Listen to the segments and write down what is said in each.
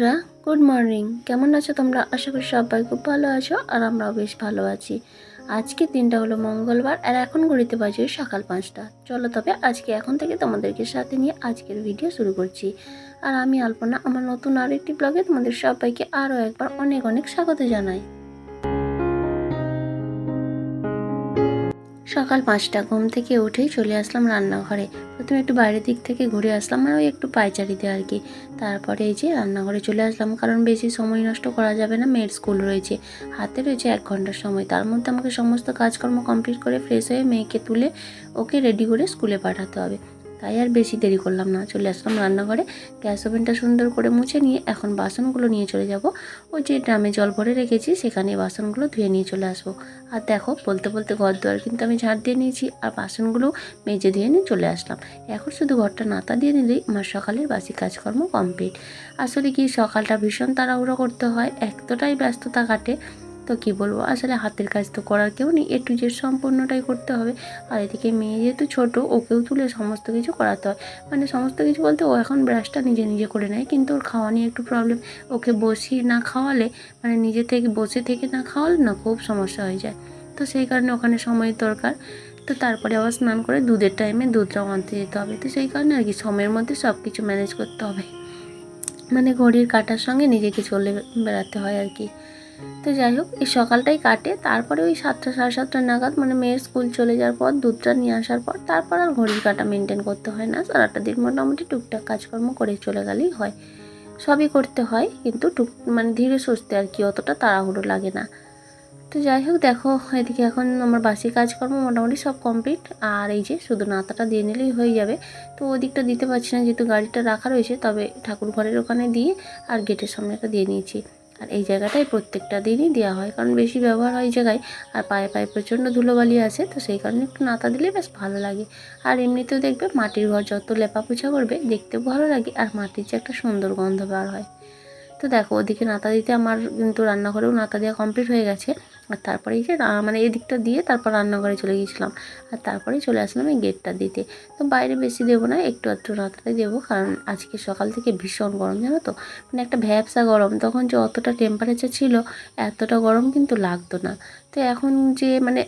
বন্ধুরা good morning কেমন আছো তোমরা? আশা করি সবাই খুব ভালো আছো আর আমরাও বেশ ভালো আছি। আজকে দিনটা হলো মঙ্গলবার আর এখন ঘড়িতে বাজে সকাল পাঁচটা। চলো তবে আজকে এখন থেকে তোমাদেরকে সাথে নিয়ে আজকের ভিডিও শুরু করছি। আর আমি আলপনা, আমার নতুন আরও একটি ব্লগে তোমাদের সবাইকে আরও একবার অনেক অনেক স্বাগত জানাই। সকাল পাঁচটা, ঘুম থেকে উঠেই চলে আসলাম রান্নাঘরে। প্রথমে একটু বাইরের দিক থেকে ঘুরে আসলাম মানে ওই একটু পায়চারিতে আর কি। তারপরে এই যে রান্নাঘরে চলে আসলাম, কারণ বেশি সময় নষ্ট করা যাবে না, মেয়ের স্কুল রয়েছে। হাতে রয়েছে এক ঘণ্টার সময়, তার মধ্যে আমাকে সমস্ত কাজকর্ম কমপ্লিট করে ফ্রেশ হয়ে মেয়েকে তুলে ওকে রেডি করে স্কুলে পাঠাতে হবে। তাই আর বেশি দেরি করলাম না। চলে আসলাম রান্নাঘরে। গ্যাস ওভেনটা সুন্দর করে মুছে নিয়ে এখন বাসনগুলো নিয়ে চলে যাব। ওই যে ড্রামে জল ভরে রেখেছি, সেখানে বাসনগুলো ধুয়ে নিয়ে চলে আসব। আর দেখো, বলতে বলতে ঘর দুয়ার কিন্তু আমি ঝাড় দিয়ে নিয়েছি আর বাসনগুলো মেজে দিয়ে নিয়ে চলে আসলাম। এখন শুধু ঘরটা নাতা দিয়ে নিলেই আমার সকালের বাসি কাজকর্ম কমপ্লিট। আসলে কি সকালটা ভীষণ তাড়াহুড়ো করতে হয়, এতটাই ব্যস্ততা কাটে তো কি বলব? আসলে হাতের কাজ তো করার কেউ নেই। একটু যে সম্পূর্ণটাই করতে হবে। আর এদিকে মেয়ে যেহেতু ছোট, ওকেও তুলে সমস্ত কিছু করাতে হয়। মানে সমস্ত কিছু বলতে ও এখন ব্রাশটা নিজে নিজে করে নেয়। কিন্তু ওর খাওয়া নিয়ে একটু প্রবলেম ওকে বসিয়ে না খাওয়ালে মানে নিজে থেকে বসে থেকে না খাওয়ালে না খুব সমস্যা হয়ে যায়। তো সেই কারণে ওখানে সময়ের দরকার। তো তারপরে আবার স্নান করে দুধের টাইমে দুধটাও আনতে যেতে হবে। তো সেই কারণে আর কি সময়ের মধ্যে সব কিছু ম্যানেজ করতে হবে। মানে ঘড়ির কাটার সঙ্গে নিজেকে চলে বেড়াতে হয় আর কি। তো যাই হোক, এই সকালটাই কাটে। তারপরে ওই সাতটা, সাড়ে সাতটা নাগাদ মানে মেয়ের স্কুল চলে যাওয়ার পর, দুধটা নিয়ে আসার পর, তারপর আর ঘড়ির কাটা মেনটেন করতে হয় না। সারাটা দিন মোটামুটি টুকটাক কাজকর্ম করে চলে গেলেই হয়। সবই করতে হয়, কিন্তু টুক মানে ধীরে সুস্থে আর কি, অতটা তাড়াহুড়ো লাগে না। তো যাই হোক, দেখো, এদিকে এখন আমার বাসি কাজকর্ম মোটামুটি সব কমপ্লিট আর এই যে শুধু নাতাটা দিয়ে নিলেই হয়ে যাবে। তো ওদিকটা দিতে পারছি না, যেহেতু গাড়িটা রাখা রয়েছে, তবে ঠাকুর ঘরের ওখানে দিয়ে আর গেটের সামনেটা দিয়ে নিয়েছি। আর এই জায়গাটাই প্রত্যেকটা দিনই দেওয়া হয়। কারণ বেশি ব্যবহার হয় জায়গায় আর পায়ে পায়ে প্রচণ্ড ধুলোবালি আছে, তো সেই কারণে একটু নাতা দিলে বেশ ভালো লাগে। আর এমনিতেও দেখবে মাটির ঘর যত লেপা পোছা করবে দেখতেও ভালো লাগে আর মাটির যে একটা সুন্দর গন্ধ বার হয়। তো দেখো, ওদিকে নাতা দিতে আমার কিন্তু রান্নাঘরেও নাতা দেওয়া কমপ্লিট হয়ে গেছে। আর তারপরে এই যে মানে এদিকটা দিয়ে তারপর রান্নাঘরে চলে গিয়েছিলাম। আর তারপরে চলে আসলাম এই গেটটা দিতে। তো বাইরে বেশি দেবো না, একটু একটু নাতাটাই দেবো, কারণ আজকে সকাল থেকে ভীষণ গরম, জানো তো? মানে একটা ভ্যাবসা গরম, তখন যে অতটা টেম্পারেচার ছিল, এতটা গরম কিন্তু লাগতো না। তো এখন যে মানে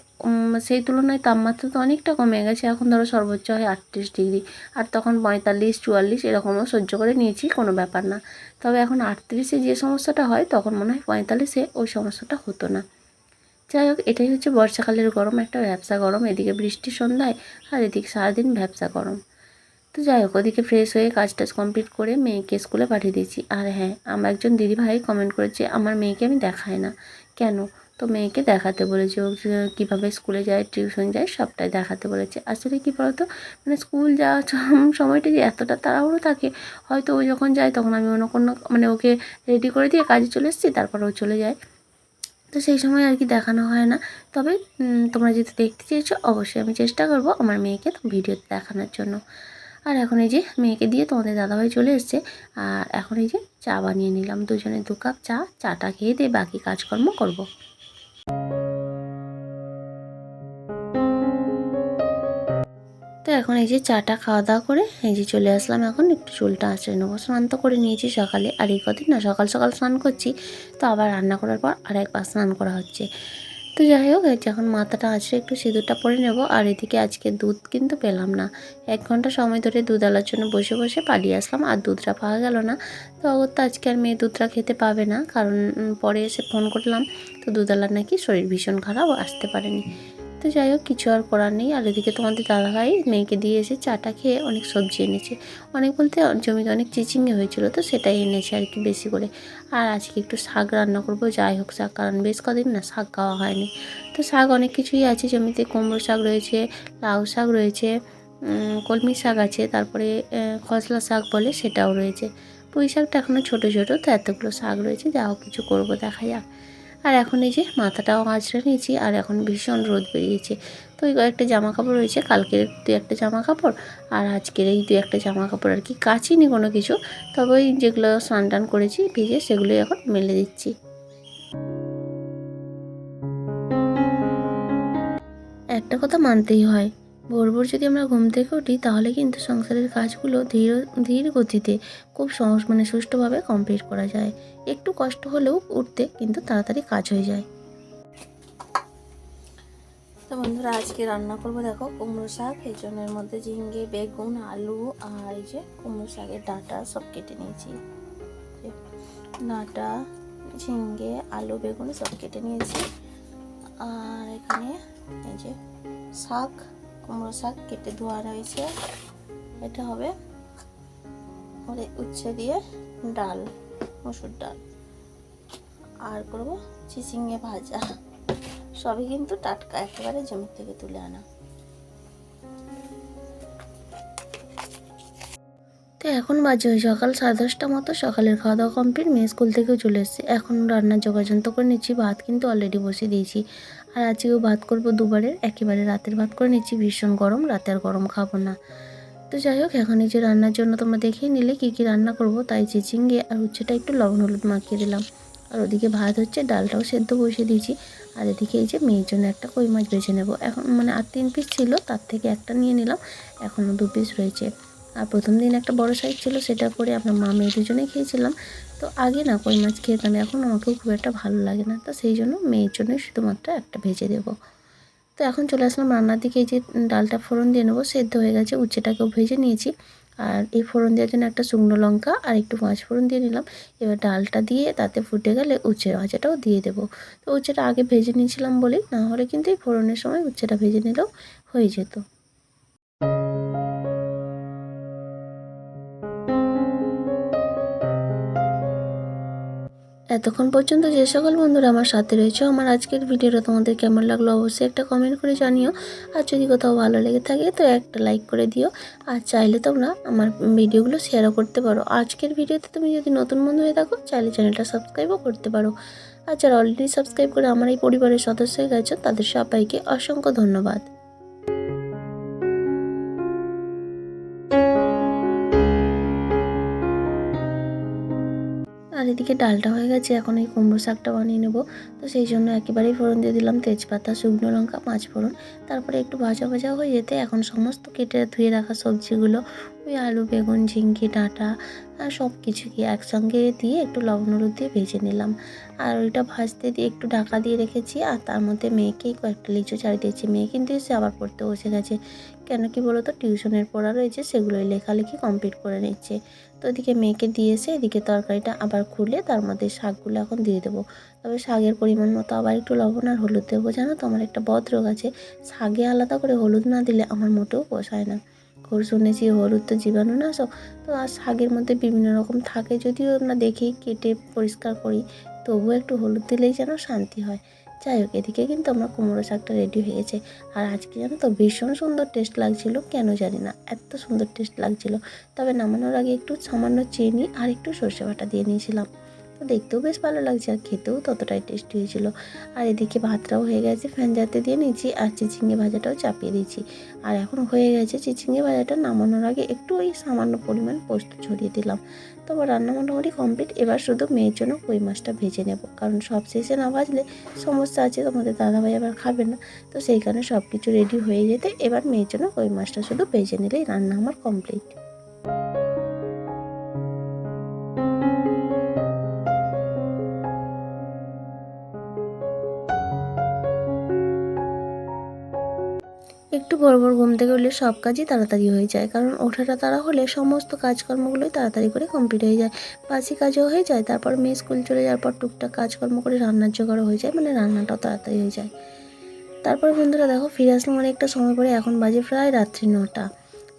সেই তুলনায় তাপমাত্রা তো অনেকটা কমে গেছে, এখন ধরো সর্বোচ্চ হয় আটত্রিশ ডিগ্রি। আর তখন পঁয়তাল্লিশ, চুয়াল্লিশ এরকমও সহ্য করে নিয়েছি, কোনো ব্যাপার না। তবে এখন আটত্রিশে যে সমস্যাটা হয়, তখন মনে হয় পঁয়তাল্লিশে ওই সমস্যাটা হতো না। যাই হোক, এটাই হচ্ছে বর্ষাকালের গরম, একটা ভ্যাবসা গরম। এদিকে বৃষ্টি সন্ধ্যায়, আর এদিকে সারাদিন ভ্যাবসা গরম। তো যাই হোক, ওদিকে ফ্রেশ হয়ে কাজ টাজ কমপ্লিট করে মেয়েকে স্কুলে পাঠিয়ে দিয়েছি। আর হ্যাঁ আমার একজন দিদিভাই কমেন্ট করেছে, আমার মেয়েকে আমি দেখাই না। কেন? তো মেয়েকে দেখাতে বলেছে, ও কীভাবে স্কুলে যায় টিউশন যায়, সবটাই দেখাতে বলেছে। আসলে কী বলতো মানে স্কুল যাওয়ার সময়টা যে এতটা তাড়াহুড়ো থাকে, হয়তো ও যখন যায়, তখন আমি অন্য কোনো মানে ওকে রেডি করে দিয়ে কাজে চলে এসেছি, তারপর ও চলে যায়। তো সেই সময় আর কি দেখানো হয় না। তবে তোমরা যদি দেখতে চেয়েছো, অবশ্যই আমি চেষ্টা করব আমার মেয়েকে ভিডিওতে দেখানোর জন্য। আর এখন এই যে মেয়েকে দিয়ে তোমাদের দাদাভাই চলে এসছে, আর এখন এই যে চা বানিয়ে নিলাম। দুজনে দু কাপ চা, চাটা খেয়ে দিয়ে বাকি কাজকর্ম করব। এখন এই যে চাটা খাওয়া দাওয়া করে এই যে চলে আসলাম এখন, একটু চুলটা আঁচড়ে নেব। স্নান তো করে নিয়েছি সকালে আর এই কদিন না সকাল সকাল স্নান করছি, তো আবার রান্না করার পর আর একবার স্নান করা হচ্ছে। তো যাই হোক, এই যে এখন মাথাটা আঁচড়ে একটু সিঁদুরটা পরে নেব আর এদিকে আজকে দুধ কিন্তু পেলাম না। এক ঘণ্টা সময় ধরে দুধ আলার জন্য বসে বসে পালিয়ে আসলাম আর দুধটা পাওয়া গেল না। তো অগত্যা আজকে আর মেয়ে দুধটা খেতে পাবে না, কারণ পরে এসে ফোন করলাম, তো দুধালার নাকি শরীর ভীষণ খারাপ আসতে পারেনি। তো যাই হোক, কিছু আর করার নেই। আর এদিকে তোমাদের দাদাভাই মেয়েকে দিয়ে এসে চাটা খেয়ে অনেক সবজি এনেছে। অনেক বলতে জমিতে অনেক চিচিঙ্গে হয়েছিল তো সেটাই এনেছে আর কি বেশি করে। আর আজকে একটু শাক রান্না করব, যাই হোক শাক। কারণ বেশ কদিন না শাক খাওয়া হয়নি। তো শাক অনেক কিছুই আছে জমিতে। কুমড়ো শাক রয়েছে, লাউ শাক রয়েছে কলমি শাক আছে, তারপরে খসলা শাক বলে সেটাও রয়েছে। পুঁই শাকটা এখনও ছোটো ছোটো, তো এতগুলো শাক রয়েছে। যা হোক, কিছু করব, দেখা যাক। আর এখন এই যে মাথাটাও আঁচড়ে নিয়েছি আর এখন ভীষণ রোদ বেরিয়েছে। তো ওই কয়েকটা জামা কাপড় রয়েছে, কালকের দু একটা জামা কাপড় আর আজকের এই দু একটা জামা কাপড় আর কি। কাচিনি কোনো কিছু, তবে ওই যেগুলো স্নান টান করেছি, ভিজে সেগুলোই এখন মেলে দিচ্ছি। একটা কথা মানতেই হয় ভোর ভোর যদি আমরা ঘুম থেকে উঠি, তাহলে কিন্তু সংসারের কাজগুলো ধীর ধীর গতিতে খুব সহজ মানে সুষ্ঠুভাবে কমপ্লিট করা যায়। একটু কষ্ট হলেও উঠতে কিন্তু তাড়াতাড়ি কাজ হয়ে যায়। তো বন্ধুরা, আজকে রান্না করব দেখো কুমড়ো শাক এই জন্য এর মধ্যে ঝিঙ্গে বেগুন, আলু আর এই যে কুমড়ো শাকের ডাঁটা সব কেটে নিয়েছি। ডাঁটা ঝিঙ্গে আলু, বেগুন সব কেটে নিয়েছি। আর এখানে এই যে শাক কুমড়ো শাক কেটে ধোয়া রয়েছে। এটা হবে ওরে উচ্ছে দিয়ে ডাল, মসুর ডাল। আর করব চিচিঙ্গে ভাজা। সবই কিন্তু টাটকা, একেবারে জমি থেকে তুলে আনা। তো এখন বাজে ওই সকাল সাড়ে দশটা মতো, সকালের খাওয়া দাওয়া কমপ্লিট মেয়ে স্কুল থেকেও চলে এসেছে। এখন রান্নার যোগাযোগ করে নিচ্ছি, ভাত কিন্তু অলরেডি বসিয়ে দিয়েছি। আর আজকেও ভাত করব দুবারের একেবারে রাতের ভাত করে নিচ্ছি, ভীষণ গরম, রাতে আর গরম খাব না। তো যাই হোক, এখন এই যে রান্নার জন্য তোমরা দেখেই নিলে কী কী রান্না করব, তাই যে চিচিঙ্গে আর উচ্ছেটা একটু লবণ হলুদ মাখিয়ে দিলাম। আর ওদিকে ভাত হচ্ছে, ডালটাও সেদ্ধ বসিয়ে দিয়েছি। আর এদিকে এই যে মেয়ের জন্য একটা কই মাছ বেছে নেব। এখন মানে আর তিন পিস ছিল, তার থেকে একটা নিয়ে নিলাম, এখনও দু পিস রয়েছে। আর প্রথম দিন একটা বড় সাইজ ছিল, সেটা করে আমরা মা মেয়ে দুজনেই খেয়েছিলাম। তো আগে না কই মাছ খেতাম এখন আমাকেও খুব একটা ভালো লাগে না। তো সেই জন্য মেয়ের জন্যই শুধুমাত্র একটা ভেজে দেবো। তো এখন চলে আসলাম রান্নার দিকে, এই যে ডালটা ফোড়ন দিয়ে নেব, সেদ্ধ হয়ে গেছে, উচ্ছেটাকেও ভেজে নিয়েছি। আর এই ফোড়ন দেওয়ার জন্য একটা শুকনো লঙ্কা আর একটু পাঁচ ফোড়ন দিয়ে নিলাম। এবার ডালটা দিয়ে তাতে ফুটে গেলে উচ্ছে ভাজাটাও দিয়ে দেবো। তো উচ্ছেটা আগে ভেজে নিয়েছিলাম বলেই, না হলে কিন্তু এই ফোড়নের সময় উচ্ছেটা ভেজে নিলেও হয়ে যেত। এতক্ষণ পর্যন্ত যে সকল বন্ধুরা আমার সাথে রয়েছে, আমার আজকের ভিডিওটা তোমাদের কেমন লাগল অবশ্যই একটা কমেন্ট করে জানিও। আর যদি কোথাও ভালো লেগে থাকে, তো একটা লাইক করে দিও। আর চাইলে তোমরা আমার ভিডিওগুলো শেয়ারও করতে পারো। আজকের ভিডিওতে তুমি যদি নতুন বন্ধু হয়ে থাকো, চাইলে চ্যানেলটা সাবস্ক্রাইবও করতে পারো। আর যারা অলরেডি সাবস্ক্রাইব করে আমার এই পরিবারের সদস্য হয়ে গেছো, তাদের সবাইকে অসংখ্য ধন্যবাদ। আর এদিকে ডালটা হয়ে গেছে, এখন এই কুমড়ো শাকটা বানিয়ে নেব। তো সেই জন্য একেবারেই ফোড়ন দিয়ে দিলাম, তেজপাতা, শুকনো লঙ্কা, পাঁচ ফোড়ন। তারপরে একটু ভাজা ভাজা হয়ে যেতে এখন সমস্ত কেটে ধুয়ে রাখা সবজিগুলো, ওই আলু, বেগুন, ঝিঙ্গি, ডাঁটা সব কিছুকে একসঙ্গে দিয়ে একটু লবণ হলুদ দিয়ে ভেজে নিলাম। আর ওইটা ভাজতে দিয়ে একটু ঢাকা দিয়ে রেখেছি, আর তার মধ্যে মেয়েকেই কয়েকটা লিচু চাড়ি দিয়েছি মেয়ে কিন্তু এসে আবার পড়তে বসে গেছে। কেন কি বলো তো টিউশনের পড়া রয়েছে, সেগুলোই লেখালেখি কমপ্লিট করে নিচ্ছে। তো এদিকে মেয়েকে দিয়ে এসে এদিকে তরকারিটা আবার খুলে তার মধ্যে শাকগুলো এখন দিয়ে দেবো। তবে শাকের পরিমাণ মতো আবার একটু লবণ আর হলুদ দেবো, জানো তো? আমার একটা বদ রোগ আছে। শাকে আলাদা করে হলুদ না দিলে আমার মোটেও পোষায় না। খোর শুনেছি, হলুদ তো জীবাণু না সব। তো আর শাকের মধ্যে বিভিন্ন রকম থাকে, যদিও আমরা দেখি, কেটে পরিষ্কার করি, তবুও একটু হলুদ দিলেই যেন শান্তি হয়। যাই হোক, এদিকে কিন্তু আমার কুমড়ো শাকটা রেডি হয়ে গেছে আর আজকে জানো তো ভীষণ সুন্দর টেস্ট লাগছিল, কেন জানি না, এত সুন্দর টেস্ট লাগছিল। তবে নামানোর আগে একটু সামান্য চিনি আর একটু সর্ষে বাটা দিয়ে নিয়েছিলাম। তো দেখতেও বেশ ভালো লাগছে আর খেতেও ততটাই টেস্টি হয়েছিল। আর এদিকে ভাতটাও হয়ে গেছে ফ্যান যাতে দিয়ে নিয়েছি আর চিচিঙ্গে ভাজাটাও চাপিয়ে দিয়েছি। আর এখন হয়ে গেছে চিচিঙ্গে ভাজাটা, নামানোর আগে একটু ওই সামান্য পরিমাণ পোস্ত ছড়িয়ে দিলাম। তবে রান্না মোটামুটি কমপ্লিট এবার শুধু মেয়ের জন্য কই মাছটা ভেজে নেব। কারণ সব শেষে না ভাজলে সমস্যা আছে, তোমাদের দাদাভাই আবার খাবে না। তো সেই কারণে সব কিছু রেডি হয়ে যেতে এবার মেয়ের জন্য কই মাছটা শুধু ভেজে নিলেই রান্না আমার কমপ্লিট একটু বড় বড় ঘুম থেকে উঠলে সব কাজই তাড়াতাড়ি হয়ে যায়। কারণ ওঠাটা তারা হলে সমস্ত কাজকর্মগুলোই তাড়াতাড়ি করে কমপ্লিট হয়ে যায়। বাসি কাজও হয়ে যায়, তারপর মেয়ে স্কুল চলে যাওয়ার পর টুকটাক কাজকর্ম করে রান্নার জোগাড়ও হয়ে যায় মানে রান্নাটাও তাড়াতাড়ি হয়ে যায়। তারপর বন্ধুরা দেখো, ফিরে আসলাম অনেকটা সময় পরে, এখন বাজে প্রায় রাত্রি নটা।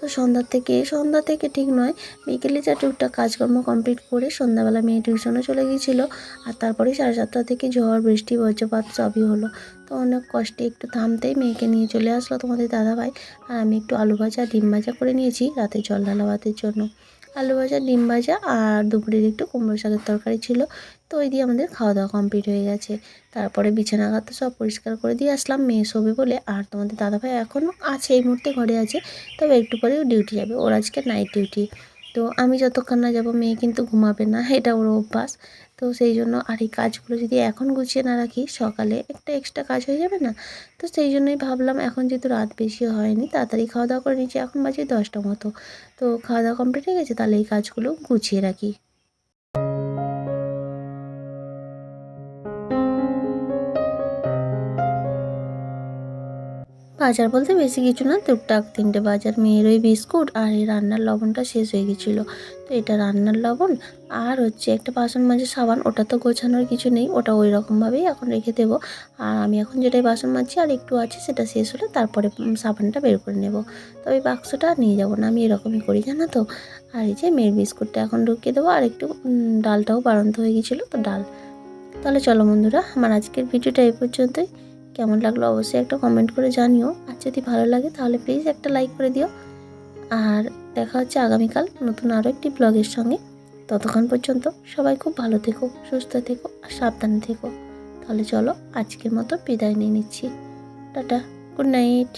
তো সন্ধ্যার থেকে সন্ধ্যা থেকে ঠিক নয়। বিকেলে যা টুকটাক কাজকর্ম কমপ্লিট করে সন্ধ্যাবেলা মেয়ে টিউশনে চলে গিয়েছিল। আর তারপরে সাড়ে সাতটা থেকে ঝড়, বৃষ্টি, বজ্রপাত সবই হলো। তো অনেক কষ্টে একটু থামতেই মেয়েকে নিয়ে চলে আসলো তোমাদের দাদাভাই। আর আমি একটু আলু ভাজা, ডিম ভাজা করে নিয়েছি। রাতে জল ঢালা ভাতের জন্য। আলু ভাজা, ডিম ভাজা আর দুপুরের একটু কুমড়ো শাকের তরকারি ছিল। তো ওই দিয়ে আমাদের খাওয়া দাওয়া কমপ্লিট হয়ে গেছে। তারপরে বিছানা ঘাট সব পরিষ্কার করে দিয়ে আসলাম মেয়ে শোবে বলে। আর তোমাদের দাদাভাই এখনও আছে, এই মুহূর্তে ঘরে আছে। তবে একটু পরেও ডিউটি যাবে। ওর আজকে নাইট ডিউটি তো আমি যতক্ষণ না যাব, মেয়ে কিন্তু ঘুমাবে না, এটা ওর অভ্যাস। তো সেই জন্য আর এই কাজগুলো যদি এখন গুছিয়ে না রাখি, সকালে একটা এক্সট্রা কাজ হয়ে যাবে না? তো সেই জন্যই ভাবলাম এখন যেহেতু রাত বেশি হয়নি, তাড়াতাড়ি খাওয়া দাওয়া করে নিচ্ছি। এখন বাজে দশটা মতো। তো খাওয়া দাওয়া কমপ্লিট হয়ে গেছে, তাহলে এই কাজগুলো গুছিয়ে রাখি। বাজার বলতে বেশি কিছু না। টুকটাক তিনটে বাজার, মেয়ের ওই বিস্কুট আর এই রান্নার লবণটা শেষ হয়ে গেছিল। তো এটা রান্নার লবণ আর হচ্ছে একটা বাসন মাজে সাবান, ওটা তো গোছানোর কিছু নেই, ওটা ওই রকমভাবেই এখন রেখে দেবো। আর আমি এখন যেটাই বাসন মাজছি আর একটু আছে, সেটা শেষ হলে তারপরে সাবানটা বের করে নেব। তো ওই বাক্সটা নিয়ে যাব না, আমি এরকমই করি, জানো তো। আর এই যে মেয়ের বিস্কুটটা এখন ঢুকিয়ে দেবো, আর একটু ডালটাও বাড়ন্ত হয়ে গেছিল, তো ডাল। তাহলে চলো বন্ধুরা, আমার আজকের ভিডিওটা এই পর্যন্তই। কেমন লাগল অবশ্যই একটা কমেন্ট করে জানিও। আর যদি ভালো লাগে তাহলে প্লিজ একটা লাইক করে দিও। আর দেখা হচ্ছে আগামীকাল নতুন আরও একটি ব্লগের সঙ্গে। ততক্ষণ পর্যন্ত সবাই খুব ভালো থেকো, সুস্থ থেকো আর সাবধানে থেকো। তাহলে চলো আজকের মতো বিদায় নিয়ে নিচ্ছি। Tata good night